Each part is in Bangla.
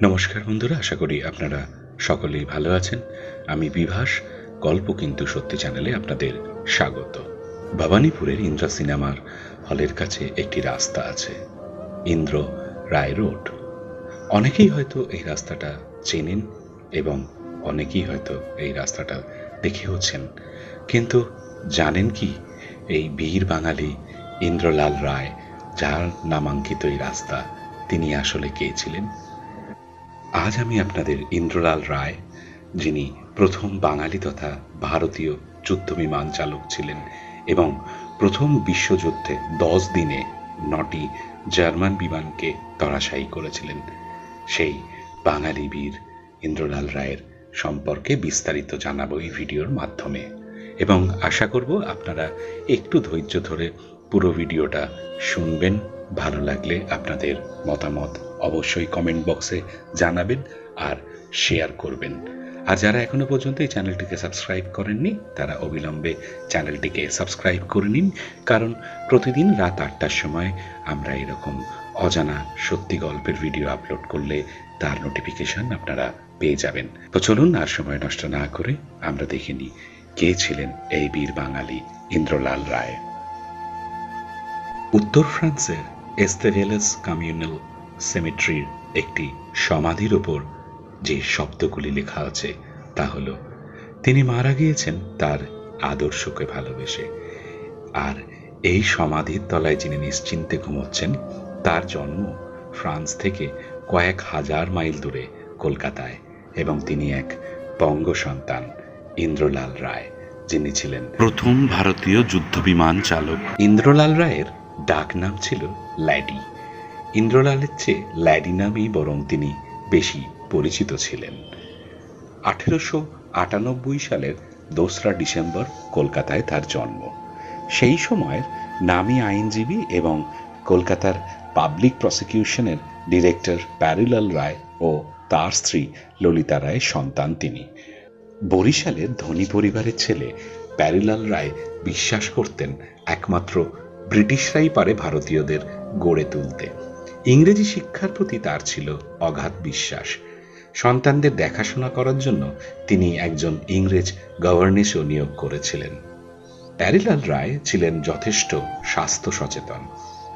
নমস্কার বন্ধুরা, আশা করি আপনারা সকলেই ভালো আছেন। আমি বিভাস, গল্প কিন্তু সত্যি চ্যানেলে আপনাদের স্বাগত। ভবানীপুরের ইন্দ্রা সিনেমার হলের কাছে একটি রাস্তা আছে, ইন্দ্র রায় রোড। অনেকেই হয়তো এই রাস্তাটা চেনেন এবং অনেকেই হয়তো এই রাস্তাটা দেখেওছেন কিন্তু জানেন কি, এই বীর বাঙালি ইন্দ্রলাল রায়, যার নামাঙ্কিত এই রাস্তা, তিনি আসলে কে ছিলেন? আজ আমি আপনাদের ইন্দ্রলাল রায়, যিনি প্রথম বাঙালি তথা ভারতীয় যুদ্ধ বিমান চালক ছিলেন এবং প্রথম বিশ্বযুদ্ধে দশ দিনে নটি জার্মান বিমানকে ধরাশায়ী করেছিলেন, সেই বাঙালি বীর ইন্দ্রলাল রায়ের সম্পর্কে বিস্তারিত জানাব এই ভিডিওর মাধ্যমে। এবং আশা করব আপনারা একটু ধৈর্য ধরে পুরো ভিডিওটা শুনবেন, ভালো লাগলে আপনাদের মতামত অবশ্যই কমেন্ট বক্সে জানাবেন আর শেয়ার করবেন। আর যারা এখনও পর্যন্ত এই চ্যানেলটিকে সাবস্ক্রাইব করেননি, তারা অবিলম্বে চ্যানেলটিকে সাবস্ক্রাইব করে নিন। কারণ প্রতিদিন রাত আটটার সময় আমরা এরকম অজানা সত্যি গল্পের ভিডিও আপলোড করলে তার নোটিফিকেশন আপনারা পেয়ে যাবেন। তো চলুন আর সময় নষ্ট না করে আমরা দেখে নিই কে ছিলেন এই বীর বাঙালি ইন্দ্রলাল রায়। উত্তর ফ্রান্সের এস্তেভেলেস কমিউনাল সেমেট্রির একটি সমাধির ওপর যে শব্দগুলি লেখা আছে তা হল তিনি মারা গিয়েছেন তার আদর্শকে ভালোবেসে। আর এই সমাধির তলায় যিনি নিশ্চিন্তে ঘুমোচ্ছেন তার জন্ম ফ্রান্স থেকে কয়েক হাজার মাইল দূরে কলকাতায় এবং তিনি এক বঙ্গ সন্তান ইন্দ্রলাল রায় যিনি ছিলেন প্রথম ভারতীয় যুদ্ধবিমান চালক। ইন্দ্রলাল রায়ের ডাক নাম ছিল ল্যাডি। ইন্দ্রলালের চেয়ে ল্যাডি নামেই বরং তিনি বেশি পরিচিত ছিলেন। আঠেরোশো আটানব্বই সালের দোসরা ডিসেম্বর কলকাতায় তার জন্ম। সেই সময়ের নামী আইনজীবী এবং কলকাতার পাবলিক প্রসিকিউশনের ডিরেক্টর প্যারিলাল রায় ও তার স্ত্রী ললিতা রায়ের সন্তান তিনি। বরিশালের ধনী পরিবারের ছেলে প্যারিলাল রায় বিশ্বাস করতেন একমাত্র ব্রিটিশরাই পারে ভারতীয়দের গড়ে তুলতে। ইংরেজি শিক্ষার প্রতি তার ছিল অগাধ বিশ্বাস। সন্তানদের দেখাশোনা করার জন্য তিনি একজন ইংরেজ গভর্নেসও নিয়োগ করেছিলেন। প্যারিলাল রায় ছিলেন যথেষ্ট স্বাস্থ্য সচেতন।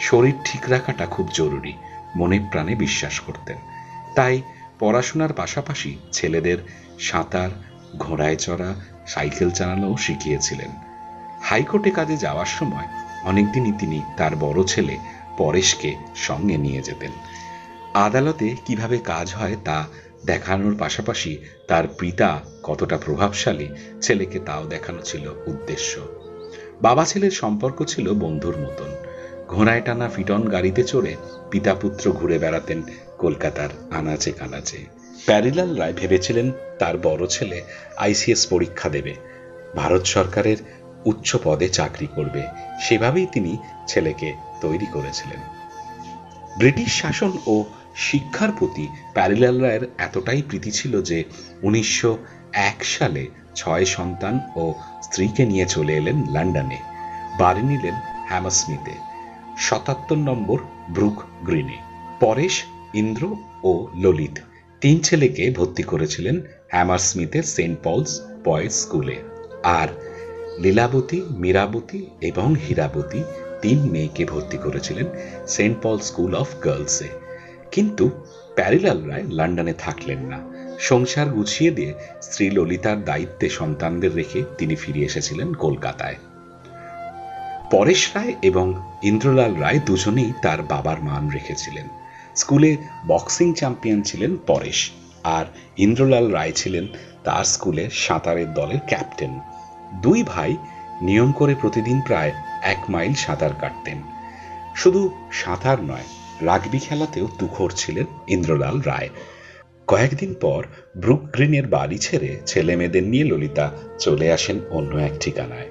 শরীর ঠিক রাখাটা খুব জরুরি, মনে প্রাণে বিশ্বাস করতেন। তাই পড়াশোনার পাশাপাশি ছেলেদের সাঁতার, ঘোড়ায় চড়া, সাইকেল চালানোও শিখিয়েছিলেন। হাইকোর্টে কাজে যাওয়ার সময় অনেকদিনই তিনি তার বড় ছেলে পরেশকে সঙ্গে নিয়ে যেতেন। আদালতে কীভাবে কাজ হয় তা দেখানোর পাশাপাশি তার পিতা কতটা প্রভাবশালী ছেলেকে তাও দেখানো ছিল উদ্দেশ্য। বাবা ছেলের সম্পর্ক ছিল বন্ধুর মতন। ঘোড়ায় টানা ফিটন গাড়িতে চড়ে পিতা পুত্র ঘুরে বেড়াতেন কলকাতার আনাচে কানাচে। প্যারিলাল রায় ভেবেছিলেন তার বড় ছেলে আইসিএস পরীক্ষা দেবে। ভারত সরকারের উচ্চ পদে চাকরি করবে। সেভাবেই তিনি ছেলেকে তৈরি করেছিলেন। ব্রিটিশ শাসন ও শিক্ষার প্রতি প্যারিলাল রায়ের এতটাই প্রীতি ছিল যে উনিশশো এক সালে ছয় সন্তান ও স্ত্রীকে নিয়ে চলে এলেন লন্ডনে। বাড়ি নিলেন হ্যামাসমিতে সাতাত্তর নম্বর ব্রুক গ্রিনে। পরেশ, ইন্দ্র ও ললিত তিন ছেলেকে ভর্তি করেছিলেন হ্যামারস্মিথের সেন্ট পলস বয়েজ স্কুলে। আর লীলাবতী, মীরাবতী এবং হীরাবতী তিন মেয়েকে ভর্তি করেছিলেন সেন্ট পল স্কুল অফ গার্লসে। কিন্তু প্যারিলাল রায় লন্ডনে থাকলেন না। সংসার গুছিয়ে দিয়ে স্ত্রী ললিতার দায়িত্বে সন্তানদের রেখে তিনি ফিরে এসেছিলেন কলকাতায়। পরেশ রায় এবং ইন্দ্রলাল রায় দুজনেই তার বাবার মান রেখেছিলেন। স্কুলে বক্সিং চ্যাম্পিয়ন ছিলেন পরেশ আর ইন্দ্রলাল রায় ছিলেন তার স্কুলে সাঁতারের দলের ক্যাপ্টেন। দুই ভাই নিয়ম করে প্রতিদিন প্রায় এক মাইল সাঁতার কাটতেন। শুধু সাঁতার নয়, রাগবি খেলাতেও তুখোর ছিলেন ইন্দ্রলাল রায়। কয়েকদিন পর ব্রুক গ্রিনের বাড়ি ছেড়ে ছেলে মেয়েদের নিয়ে ললিতা চলে আসেন অন্য এক ঠিকানায়।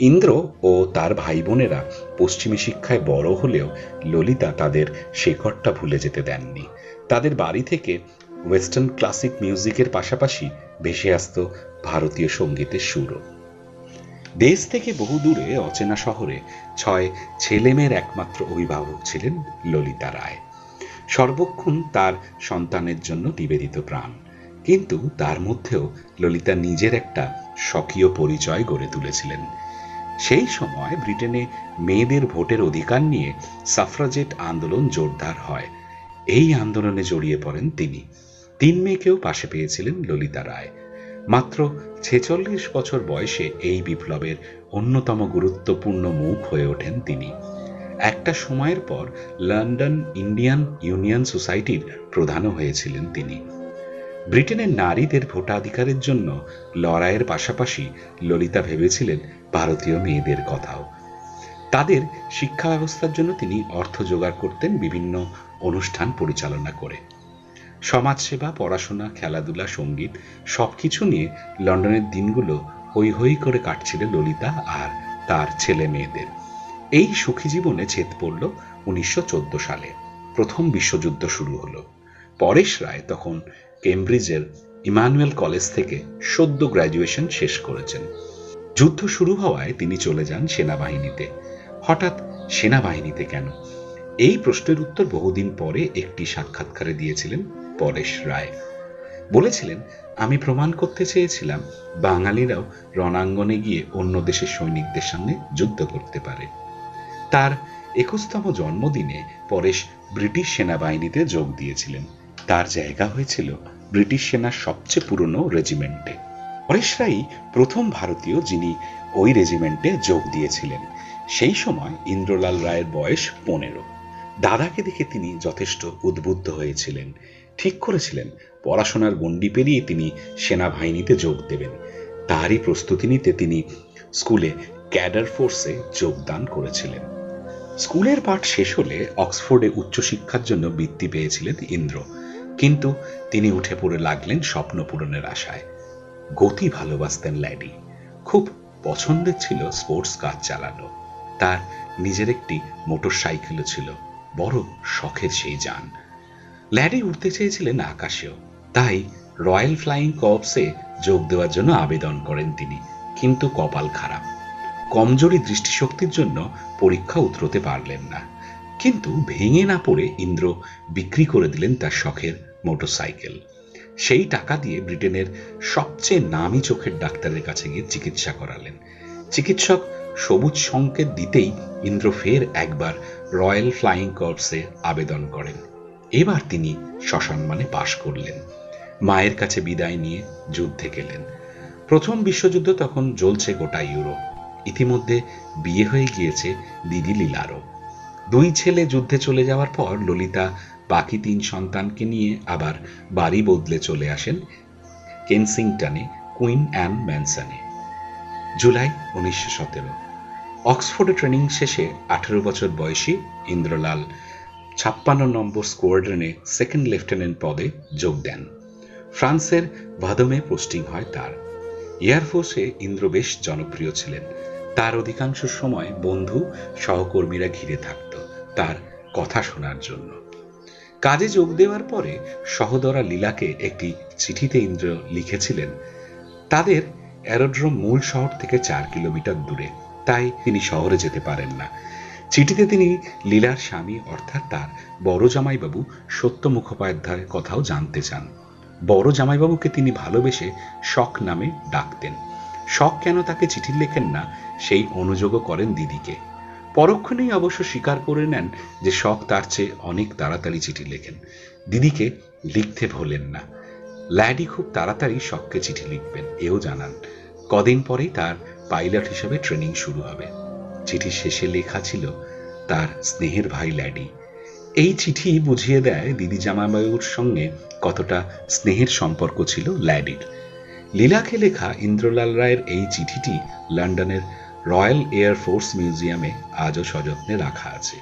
ইন্দ্র ও তার ভাই বোনেরা পশ্চিমী শিক্ষায় বড় হলেও ললিতা তাদের শেকড়টা ভুলে যেতে দেননি। তাদের বাড়ি থেকে ওয়েস্টার্ন ক্লাসিক মিউজিকের পাশাপাশি ভেসে আসত ভারতীয় সঙ্গীতের সুরও। দেশ থেকে বহু দূরে, অচেনা শহরে, ছয় ছেলেমেয়ের একমাত্র অভিভাবক ছিলেন ললিতা রায়। সর্বক্ষণ তার সন্তানের জন্য নিবেদিত প্রাণ। কিন্তু তার মধ্যেও ললিতা নিজের একটা স্বকীয় পরিচয় গড়ে তুলেছিলেন। সেই সময় ব্রিটেনে মেয়েদের ভোটের অধিকার নিয়ে সাফরাজেট আন্দোলন জোরদার হয়। এই আন্দোলনে জড়িয়ে পড়েন তিনি। তিন মেয়েকেও পাশে পেয়েছিলেন ললিতা রায়। মাত্র ছেচল্লিশ বছর বয়সে এই বিপ্লবের অন্যতম গুরুত্বপূর্ণ মুখ হয়ে ওঠেন তিনি। একটা সময়ের পর লন্ডন ইন্ডিয়ান ইউনিয়ন সোসাইটির প্রধানও হয়েছিলেন তিনি। ব্রিটেনের নারীদের ভোটাধিকারের জন্য লড়াইয়ের পাশাপাশি ললিতা ভেবেছিলেন ভারতীয় মেয়েদের কথাও। তাদের শিক্ষা ব্যবস্থার জন্য তিনি অর্থ জোগাড় করতেন বিভিন্ন অনুষ্ঠান পরিচালনা করে। সমাজসেবা, পড়াশোনা, খেলাধুলা, সংগীত, সবকিছু নিয়ে লন্ডনের দিনগুলো হই হই করে কাটছিল ললিতা আর তার ছেলে মেয়েদের। এই সুখী জীবনে ছেদ পড়ল উনিশশো সালে। প্রথম বিশ্বযুদ্ধ শুরু হলো। পরেশ রায় তখন কেমব্রিজের ইমানুয়েল কলেজ থেকে সদ্য গ্র্যাজুয়েশন শেষ করেছেন। যুদ্ধ শুরু হওয়ায় তিনি চলে যান সেনাবাহিনীতে। হঠাৎ, সেনাবাহিনীতে কেন? এই প্রশ্নের উত্তর বহুদিন পরে একটি সাক্ষাৎকারে দিয়েছিলেন পরেশ রায়। বলেছিলেন, আমি প্রমাণ করতে চেয়েছিলাম, বাঙালিরাও রণাঙ্গনে গিয়ে অন্য দেশের সৈনিকদের সঙ্গে যুদ্ধ করতে পারে। তার একুশতম জন্মদিনে পরেশ ব্রিটিশ সেনাবাহিনীতে যোগ দিয়েছিলেন। তার জায়গা হয়েছিল ব্রিটিশ সেনার সবচেয়ে পুরনো রেজিমেন্টে। পরেশ রাই প্রথম ভারতীয় যিনি ওই রেজিমেন্টে যোগ দিয়েছিলেন। সেই সময় ইন্দ্রলাল রায়ের বয়স পনেরো। দাদাকে দেখে তিনি যথেষ্ট উদ্বুদ্ধ হয়েছিলেন। ঠিক করেছিলেন। পড়াশোনার গণ্ডি পেরিয়ে তিনি সেনাবাহিনীতে যোগ দেবেন। তারই প্রস্তুতি নিতে তিনি স্কুলে ক্যাডার ফোর্সে যোগদান করেছিলেন। স্কুলের পাঠ শেষ হলে অক্সফোর্ডে উচ্চশিক্ষার জন্য বৃত্তি পেয়েছিলেন ইন্দ্র। কিন্তু তিনি উঠে পড়ে লাগলেন স্বপ্ন পূরণের আশায়। গতি ভালোবাসতেন ল্যাডি। খুব পছন্দের ছিল স্পোর্টস কার চালানো। তার নিজের একটি মোটর সাইকেলও ছিল। বড় শখের সেই যান। ল্যাডি উঠতে চেয়েছিলেন আকাশেও। তাই রয়্যাল ফ্লাইং কর্পসে যোগ দেওয়ার জন্য আবেদন করেন তিনি, কিন্তু কপাল খারাপ। কমজোরি দৃষ্টিশক্তির জন্য পরীক্ষা উতরতে পারলেন না। কিন্তু ভেঙে না পড়ে ইন্দ্র বিক্রি করে দিলেন তার শখের মোটরসাইকেল। সেই টাকা দিয়ে ব্রিটেনের সবচেয়ে নামি চোখের ডাক্তারের কাছে গিয়ে চিকিৎসা করালেন। চিকিৎসক সবুজ সংকেত দিতেই ইন্দ্র ফের একবার রয়্যাল ফ্লাইং কর্পসে আবেদন করেন। এবার তিনি সসম্মানে পাশ করলেন। মায়ের কাছে বিদায় নিয়ে যুদ্ধে গেলেন। প্রথম বিশ্বযুদ্ধ তখন জ্বলছে গোটা ইউরোপ। ইতিমধ্যে বিয়ে হয়ে গিয়েছে দিদি লীলারও। দুই ছেলে যুদ্ধে চলে যাওয়ার পর ললিতা বাকি তিন সন্তানকে নিয়ে আবার বাড়ি বদলে চলে আসেন কেনসিংটনে, কুইন অ্যান ম্যানসনে। জুলাই উনিশশো সতেরো। অক্সফোর্ডে ট্রেনিং শেষে আঠেরো বছর বয়সী ইন্দ্রলাল ছাপ্পান্ন নম্বর স্কোয়াড্রনে সেকেন্ড লেফটেন্যান্ট পদে যোগ দেন। ফ্রান্সের ভাদমে পোস্টিং হয় তার। এয়ারফোর্সে ইন্দ্র বেশ জনপ্রিয় ছিলেন। তার অধিকাংশ সময় বন্ধু, সহকর্মীরা ঘিরে থাকত তার কথা শোনার জন্য। কাজে যোগ দেওয়ার পরে সহদরা লীলাকে একটি চিঠিতে ইন্দ্র লিখেছিলেন, তাদের অ্যারোড্রোম মূল শহর থেকে চার কিলোমিটার দূরে, তাই তিনি শহরে যেতে পারেন না। চিঠিতে তিনি লীলার স্বামী অর্থাৎ তার বড় জামাইবাবু সত্য মুখোপাধ্যায়ের কথাও জানতে চান। বড় জামাইবাবুকে তিনি ভালোবেসে শখ নামে ডাকতেন। শখ কেন তাকে চিঠি লেখেন না, সেই অনুযোগও করেন দিদিকে। পরক্ষণেই অবশ্য স্বীকার করে নেন যে শখ তার চেয়ে অনেক তাড়াতাড়ি চিঠি লেখেন। দিদিকে লিখতে ভোলেন না। ল্যাডি খুব তাড়াতাড়ি শখকে চিঠি লিখবেন, এও জানান, কদিন পরেই তার পাইলট হিসেবে ট্রেনিং শুরু হবে। চিঠি শেষে লেখা ছিল তার স্নেহের ভাই ল্যাডি। এই চিঠি বুঝিয়ে দেয় দিদি জামাইবাবুর সঙ্গে কতটা স্নেহের সম্পর্ক ছিল ল্যাডির। লীলাকে লেখা ইন্দ্রলাল রায়ের এই চিঠিটি লন্ডনের রয়্যাল এয়ার ফোর্স মিউজিয়ামে আজও সযত্নে রাখা আছে।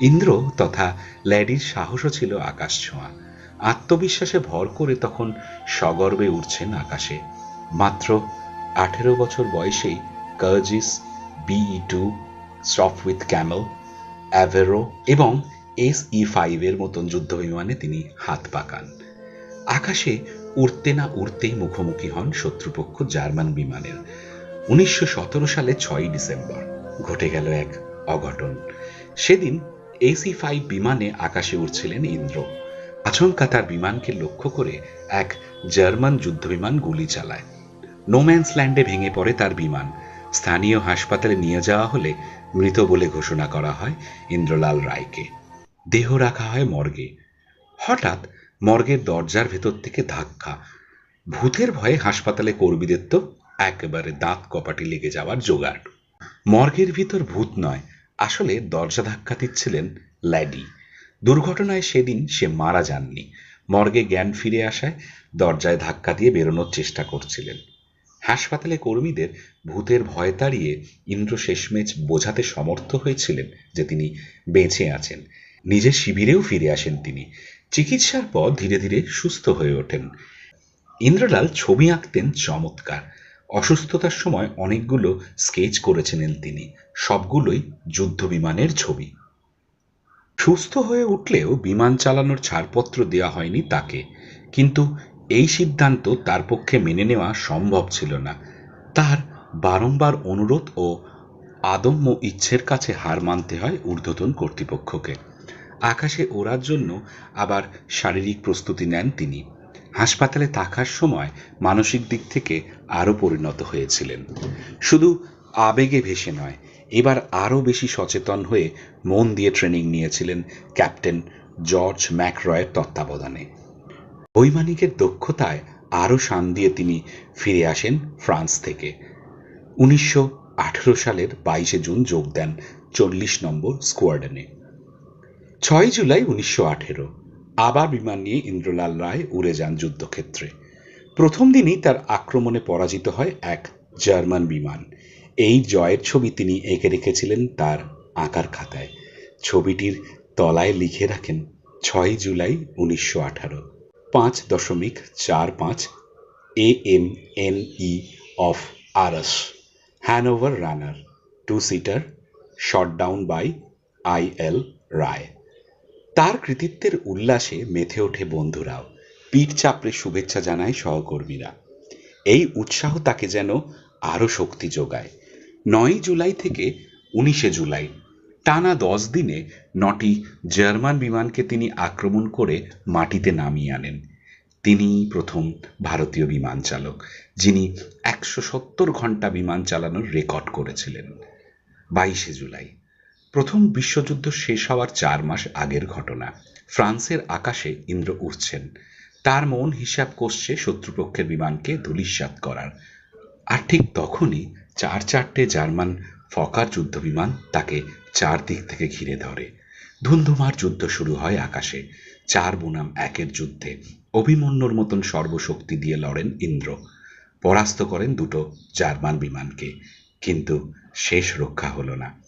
ইন্দ্র তথা ল্যাডির সাহসও ছিল আকাশ ছোঁয়া। আত্মবিশ্বাসে ভর করে তখন সগর্বে উঠছেন আকাশে। মাত্র আঠেরো বছর বয়সেই Curtiss B E two Sopwith Camel Avro এবং এস ই ফাইভের মতন যুদ্ধ বিমানে তিনি হাত পাকান। আকাশে উড়তে না উড়তেই মুখোমুখি হন শত্রুপক্ষ জার্মান বিমানের। উনিশশো সতেরো সালে ছয়ই ডিসেম্বর ঘটে গেল এক অঘটন। সেদিন এসি ফাইভ বিমানে আকাশে উড়ছিলেন ইন্দ্র। আচমকা তার বিমানকে লক্ষ্য করে এক জার্মান যুদ্ধবিমান গুলি চালায়। নোম্যান্স ল্যান্ডে ভেঙে পড়ে তার বিমান। স্থানীয় হাসপাতালে নিয়ে যাওয়া হলে মৃত বলে ঘোষণা করা হয় ইন্দ্রলাল রায়কে। দেহ রাখা হয় মর্গে। হঠাৎ মর্গের দরজার ভেতর থেকে ধাক্কা। ভূতের ভয়ে হাসপাতালে কর্মীদের তো একেবারে দাঁত কপাটি লেগে যাওয়ার জোগাড়। মর্গের ভিতর ভূত নয়, আসলে দরজা ধাক্কা দিচ্ছিলেন ল্যাডি। দুর্ঘটনায় সেদিন সে মারা যাননি। মর্গে জ্ঞান ফিরে আসায় দরজায় ধাক্কা দিয়ে বেরোনোর চেষ্টা করছিলেন। হাসপাতালে কর্মীদের ভূতের ভয় তাড়িয়ে ইন্দ্র শেষমেশ বোঝাতে সমর্থ হয়েছিলেন যে তিনি বেঁচে আছেন। নিজের শিবিরেও ফিরে আসেন তিনি। চিকিৎসার পর ধীরে ধীরে সুস্থ হয়ে ওঠেন। ইন্দ্রলাল ছবি আঁকতেন চমৎকার। অসুস্থতার সময় অনেকগুলো স্কেচ করেছিলেন তিনি। সবগুলোই যুদ্ধ বিমানের ছবি। সুস্থ হয়ে উঠলেও বিমান চালানোর ছাড়পত্র দেওয়া হয়নি তাকে। কিন্তু এই সিদ্ধান্ত তার পক্ষে মেনে নেওয়া সম্ভব ছিল না। তার বারংবার অনুরোধ ও আদম্য ইচ্ছের কাছে হার মানতে হয় ঊর্ধ্বতন কর্তৃপক্ষকে। আকাশে ওড়ার জন্য আবার শারীরিক প্রস্তুতি নেন তিনি। হাসপাতালে থাকার সময় মানসিক দিক থেকে আরও পরিণত হয়েছিলেন। শুধু আবেগে ভেসে নয়, এবার আরও বেশি সচেতন হয়ে মন দিয়ে ট্রেনিং নিয়েছিলেন ক্যাপ্টেন জর্জ ম্যাকরয়ের তত্ত্বাবধানে। বৈমানিকের দক্ষতায় আরও শান দিয়ে তিনি ফিরে আসেন ফ্রান্স থেকে। উনিশশো আঠেরো সালের বাইশে জুন যোগ দেন চল্লিশ নম্বর স্কোয়াডনে। ছয় জুলাই উনিশশো আঠেরো, আবার বিমান নিয়ে ইন্দ্রলাল রায় উড়ে যান যুদ্ধক্ষেত্রে। প্রথম দিনই তার আক্রমণে পরাজিত হয় এক জার্মান বিমান। এই জয়ের ছবি তিনি এঁকে রেখেছিলেন তার আঁকার খাতায়। ছবিটির তলায় লিখে রাখেন, ছয় জুলাই উনিশশো আঠারো। পাঁচ দশমিক চার পাঁচ A M N E of আরস Hannoveraner two seater shot down by I L Roy তার কৃতিত্বের উল্লাসে মেতে ওঠে বন্ধুরাও। পিঠ চাপড়ে শুভেচ্ছা জানায় সহকর্মীরা। এই উৎসাহ তাকে যেন আরও শক্তি যোগায়। নয় জুলাই থেকে উনিশে জুলাই টানা দশ দিনে নটি জার্মান বিমানকে তিনি আক্রমণ করে মাটিতে নামিয়ে আনেন। তিনি প্রথম ভারতীয় বিমান চালক, যিনি একশো সত্তর ঘণ্টা বিমান চালানোর রেকর্ড করেছিলেন। বাইশে জুলাই, প্রথম বিশ্বযুদ্ধ শেষ হওয়ার চার মাস আগের ঘটনা। ফ্রান্সের আকাশে ইন্দ্র উঠছেন তার মন হিসাব কষছে শত্রুপক্ষের বিমানকে ধূলিসাৎ করার। আর ঠিক তখনই চার চারটে জার্মান ফকার যুদ্ধ বিমান তাকে চারদিক থেকে ঘিরে ধরে। ধুন্ধুমার যুদ্ধ শুরু হয় আকাশে। চার বনাম একের যুদ্ধে অভিমন্যুর মতন সর্বশক্তি দিয়ে লড়েন ইন্দ্র। পরাস্ত করেন দুটো জার্মান বিমানকে। কিন্তু শেষ রক্ষা হলো না।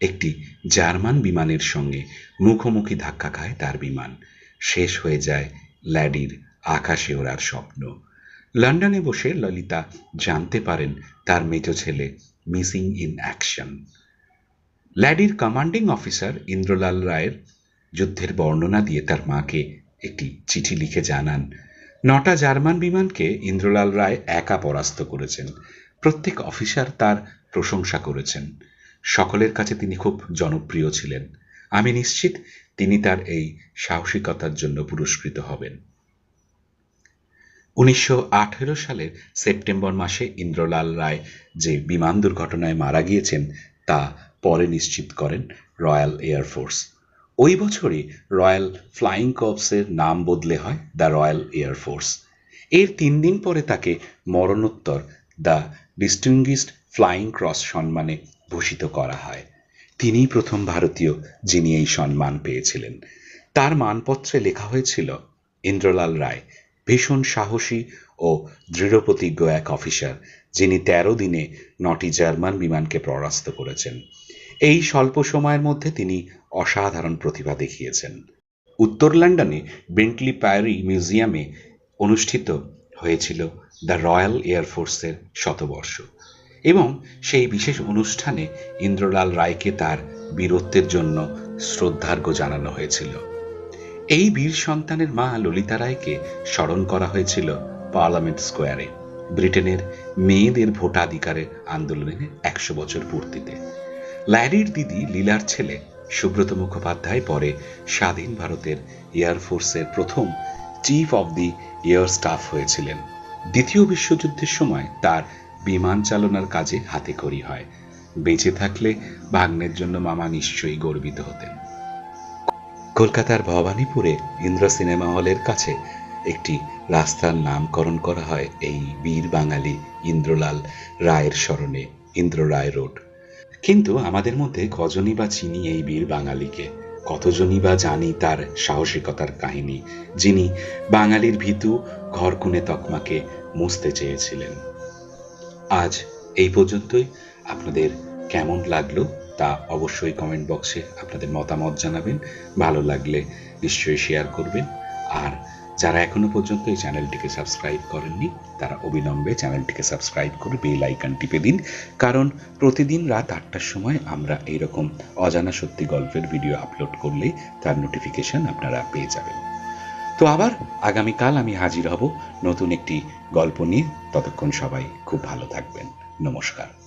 একটি জার্মান বিমানের সঙ্গে মুখোমুখি ধাক্কা খায় তার বিমান। শেষ হয়ে যায় ল্যাডির আকাশে ওড়ার স্বপ্ন। লন্ডনে বসে ললিতা জানতে পারেন তার মেজ ছেলে মিসিং ইন অ্যাকশন ল্যাডির কমান্ডিং অফিসার ইন্দ্রলাল রায়ের যুদ্ধের বর্ণনা দিয়ে তার মাকে একটি চিঠি লিখে জানান। নটা জার্মান বিমানকে ইন্দ্রলাল রায় একা পরাস্ত করেছেন। প্রত্যেক অফিসার তার প্রশংসা করেছেন। সকলের কাছে তিনি খুব জনপ্রিয় ছিলেন। আমি নিশ্চিত তিনি তার এই সাহসিকতার জন্য পুরস্কৃত হবেন। উনিশশো আঠেরো সালের সেপ্টেম্বর মাসে ইন্দ্রলাল রায় যে বিমান দুর্ঘটনায় মারা গিয়েছেন, তা পরে নিশ্চিত করেন রয়্যাল এয়ারফোর্স ওই বছরই রয়্যাল ফ্লাইং কর্পসের নাম বদলে হয় দ্য রয়্যাল এয়ারফোর্স এর তিন দিন পরে তাকে মরণোত্তর দ্য ডিস্টিংগিসড ফ্লাইং ক্রস সম্মানে ভূষিত করা হয়। তিনিই প্রথম ভারতীয় যিনি এই সম্মান পেয়েছিলেন। তার মানপত্রে লেখা হয়েছিল, ইন্দ্রলাল রায় ভীষণ সাহসী ও দৃঢ়প্রতিজ্ঞ এক অফিসার, যিনি তেরো দিনে নটি জার্মান বিমানকে পরাস্ত করেছেন। এই স্বল্প সময়ের মধ্যে তিনি অসাধারণ প্রতিভা দেখিয়েছেন। উত্তর লন্ডনে বেন্টলি পায়ারি মিউজিয়ামে অনুষ্ঠিত হয়েছিল দ্য রয়্যাল এয়ারফোর্সের শতবর্ষ এবং সেই বিশেষ অনুষ্ঠানে ইন্দ্রলাল রায়কে তার বীরত্বের জন্য শ্রদ্ধার্ঘ্য জানানো হয়েছিল। এই বীর সন্তানের মা ললিতা রায়কে স্মরণ করা হয়েছিল পার্লামেন্ট স্কোয়ারে, ব্রিটেনের মেয়েদের ভোটাধিকারের আন্দোলনের একশো বছর পূর্তিতে। ল্যারির দিদি লীলার ছেলে সুব্রত মুখোপাধ্যায় পরে স্বাধীন ভারতের এয়ারফোর্সের প্রথম chief of the air staff হয়েছিলেন। দ্বিতীয় বিশ্বযুদ্ধের সময় তার বিমান চালনার কাজে হাতে খড়ি হয়। বেঁচে থাকলে ভাগ্নের জন্য মামা নিশ্চয়ই গর্বিত হতেন। কলকাতার ভবানীপুরে ইন্দ্র সিনেমা হলের কাছে একটি রাস্তার নামকরণ করা হয় এই বীর বাঙালি ইন্দ্রলাল রায়ের স্মরণে, ইন্দ্র রায় রোড। কিন্তু আমাদের মধ্যে কজনই বা চিনি এই বীর বাঙালিকে? কতজনই বা জানি তার সাহসিকতার কাহিনী, যিনি বাঙালির ভীতু ঘরকুনে তকমাকে মুছতে চেয়েছিলেন। আজ এই পর্যন্তই। আপনাদের কেমন লাগল? তা অবশ্যই কমেন্ট বক্সে আপনাদের মতামত জানাবেন। ভালো লাগলে নিশ্চয়ই শেয়ার করবেন। আর যারা এখনও পর্যন্ত এই চ্যানেলটিকে সাবস্ক্রাইব করেননি, তারা অবিলম্বে চ্যানেলটিকে সাবস্ক্রাইব করে বেল আইকন টিপে দিন। কারণ প্রতিদিন রাত আটটার সময় আমরা এইরকম অজানা সত্যি গল্পের ভিডিও আপলোড করলেই তার নোটিফিকেশন আপনারা পেয়ে যাবেন। তো আবার আগামীকাল আমি হাজির হব নতুন একটি গল্প নিয়ে। ততক্ষণ সবাই খুব ভালো থাকবেন। নমস্কার।